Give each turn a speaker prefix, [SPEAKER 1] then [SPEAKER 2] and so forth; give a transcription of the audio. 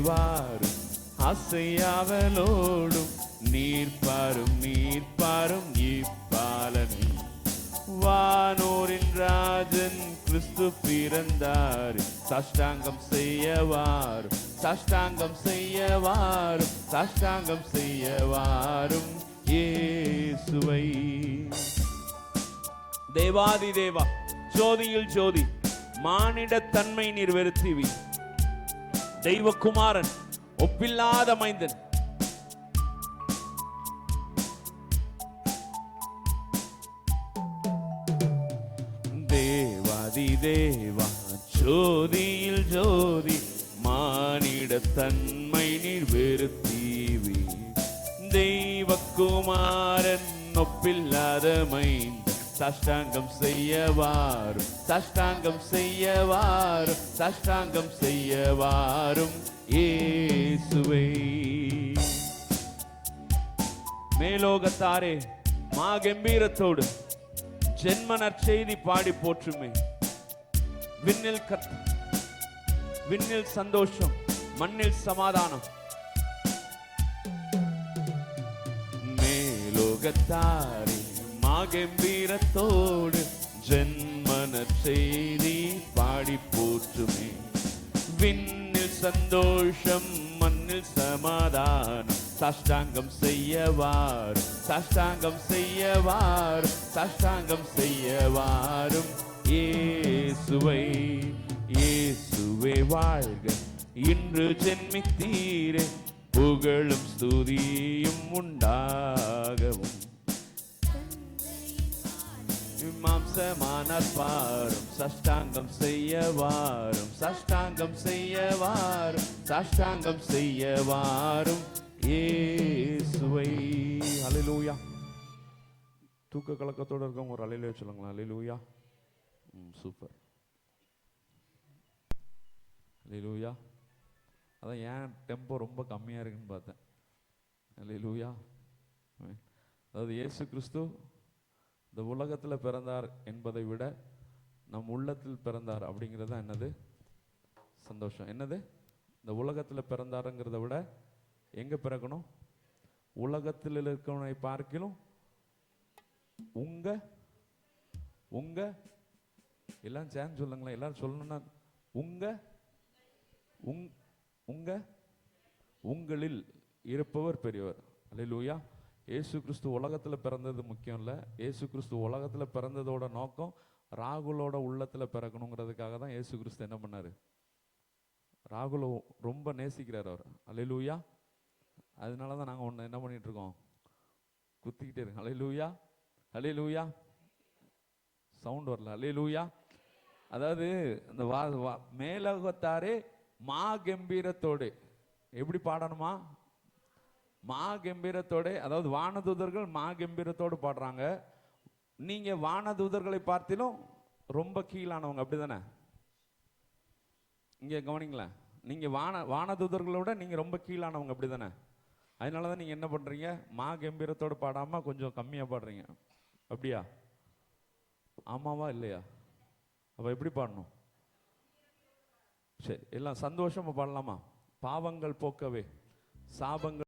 [SPEAKER 1] வாரும் அசையாவலோடும் நீர் பாரும் நீர் பாரும் இப்பாலன். வானோரின் ராஜன் கிறிஸ்து பிறந்தார். சாஷ்டாங்கம் செய்யவாரும் சாஷ்டாங்கம் செய்யவாரும் சாஷ்டாங்கம் செய்யவாரும் ஏசுவை தேவாதி தேவா ஜோதியில் ஜோதி மானிட தன்மை நீர் வெறுத்திவி. தெய்வகுமாரன் ஒப்பில்லாத மைந்தன். தேவாதி தேவா ஜோதியில் ஜோதி மானிட தன்மை நீர் வெறுத்தீவி தெய்வகுமாரன் ஒப்பில்லாத மைந்தன். சாஷ்டாங்கம் செய்யவாரும் சாஷ்டாங்கம் செய்யவாரும் சஷ்டாங்கம் செய்ய வாரும் இயேசுவை. மேலோகத்தாரே மா கம்பீரத்தோடு ஜென்ம நற்செய்தி பாடி போற்றுமே. விண்ணில் கத் விண்ணில் சந்தோஷம் மண்ணில் சமாதானம். மேலோகத்தாரே மா கம்பீரத்தோடு ஜென்ம நற்செய்தி பாடி போற்றுமே. விண்ணில் சந்தோஷம் மண்ணில் சமாதானம். சாஷ்டாங்கம் செய்யவாரும் சாஷ்டாங்கம் செய்யவாரும் சாஷ்டாங்கம் செய்யவாரும் இயேசுவை இயேசுவே வாழ்க. இன்று ஜென்மித்தீரே புகழும் ஸ்துதியும் உண்டா மனப்பாரும் சஷ்டாங்கம் சஷ்டாங்கம் செய்யவாரும் சஷ்டாங்கம் செய்ய வாரும் சஷ்டாங்கம் செய்யவாரும். இயேசுவை. ஹalleluya. தூக்க கலக்கத்தோட இருக்கவங்க ஒரு அலையில சொல்லுங்களா ஹalleluya ம் சூப்பர் ஹalleluya அதான் ஏன் டெம்போ ரொம்ப கம்மியா இருக்குன்னு பார்த்தேன். ஹalleluya அதாவது இயேசு கிறிஸ்து இந்த உலகத்தில் பிறந்தார் என்பதை விட நம் உள்ளத்தில் பிறந்தார் அப்படிங்கிறது தான் என்னது? சந்தோஷம். என்னது? இந்த உலகத்தில் பிறந்தாருங்கிறத விட எங்கே பிறக்கணும்? உலகத்தில் இருக்கிறவனை பார்க்கிலும் உங்க உங்க எல்லாம் சேர்ந்து சொல்லுங்களேன். எல்லாரும் சொல்லணும்னா உங்க உங் உங்க உங்களில் இருப்பவர் பெரியவர். அல்லேலூயா. இயேசு கிறிஸ்து உலகத்தில் பிறந்தது முக்கியம் இல்லை ஏசு கிறிஸ்து உலகத்தில் பிறந்ததோட நோக்கம் ராகுலோட உள்ளத்தில் பிறக்கணுங்கிறதுக்காக தான் ஏசு கிறிஸ்து என்ன பண்ணாரு? ராகுல ரொம்ப நேசிக்கிறார் அவர். அல்லேலூயா அதனால தான் நாங்கள் ஒன்று என்ன பண்ணிட்டு இருக்கோம்? குத்திக்கிட்டே இருக்கோம். அலையலூயா அலையலூயா சவுண்ட் வரல. அலையலூயா அதாவது இந்த வா வா- மா கம்பீரத்தோடு எப்படி பாடணுமா? மா கம்பீரத்தோட அதாவது வானதூதர்கள் மா கம்பீரத்தோடு பாடுறாங்க. நீங்க வானதூதர்களை பார்த்திலும் ரொம்ப கீழானவங்க அப்படி தானே இங்கே கவனிங்களேன் நீங்க வான வானதூதர்களோட நீங்க ரொம்ப கீழானவங்க அப்படிதானே? அதனால தான் நீங்க என்ன பண்றீங்க? மா கம்பீரத்தோட பாடாம கொஞ்சம் கம்மியா பாடுறீங்க. அப்படியா? ஆமாவா இல்லையா? அப்போ எப்படி பாடணும்? சரி எல்லாம் சந்தோஷமா பாடலாமா? பாவங்கள் போக்கவே சாபங்கள்